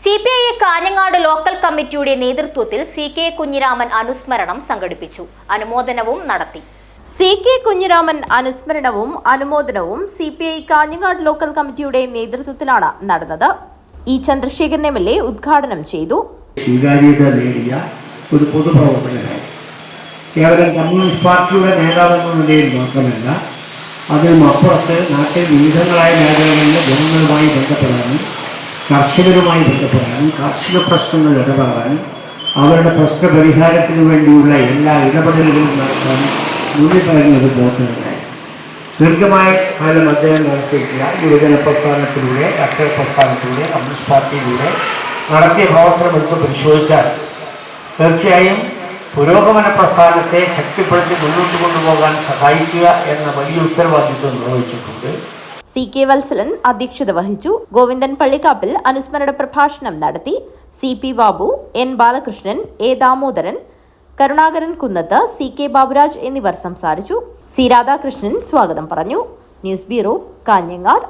C P I Kanhangad local കമ്മിറ്റിയുടെ നേതൃത്വത്തിൽ C K Kunhiraman അനുസ്മരണം സംഘടിപ്പിച്ചു. അനുമോദനവും നടത്തി. സി കെ കുഞ്ഞിരാമൻ അനുസ്മരണവും അനുമോദനവും C P I Kanhangad local കമ്മിറ്റിയുടെ നേതൃത്വത്തിലാണ് നടന്നത്. E Chandrasekharan M L A ഉദ്ഘാടനം ചെയ്തു. സ്വീകാര്യത നേടിയ ഒരു പൊതുപ്രവർത്തകനായി. കേവലം കമ്മ്യൂണിസ്റ്റ് പാർട്ടിയുടെ നേതാവെന്ന നിലയിൽ മാത്രമല്ല അതിനും അപ്പുറത്ത് നാട്ടിൽ വിവിധങ്ങളായ മേഖലകളിൽ ജനങ്ങളുമായി ബന്ധപ്പെടാനും കർഷകരുമായി ബന്ധപ്പെടാനും കാർഷിക പ്രശ്നങ്ങൾ ഇടപെടാനും അവരുടെ പ്രശ്ന പരിഹാരത്തിന് വേണ്ടിയുള്ള എല്ലാ ഇടപെടലുകളും നടത്താനും മുന്നിൽ ഒരു പ്രവർത്തകനായി ദീർഘമായ കാലം അദ്ദേഹം നടത്തിയിട്ടുള്ള യുവജന പ്രസ്ഥാനത്തിലൂടെ കർഷക പ്രസ്ഥാനത്തിലൂടെ കമ്മ്യൂണിസ്റ്റ് പാർട്ടിയിലൂടെ നടത്തിയ പ്രവർത്തനം എടുത്ത് പരിശോധിച്ചാൽ തീർച്ചയായും പുരോഗമന പ്രസ്ഥാനത്തെ ശക്തിപ്പെടുത്തി മുന്നോട്ട് കൊണ്ടുപോകാൻ സഹായിക്കുക എന്ന വലിയ ഉത്തരവാദിത്വം നിർവഹിച്ചിട്ടുണ്ട്. സി കെ വത്സലൻ അധ്യക്ഷത വഹിച്ചു. ഗോവിന്ദൻ പള്ളിക്കാപ്പിൽ അനുസ്മരണ പ്രഭാഷണം നടത്തി C P Babu N Balakrishnan A Damodaran Karunakaran Kunnath C K Baburaj എന്നിവർ സംസാരിച്ചു. സി രാധാകൃഷ്ണൻ സ്വാഗതം പറഞ്ഞു. News bureau Kanhangad.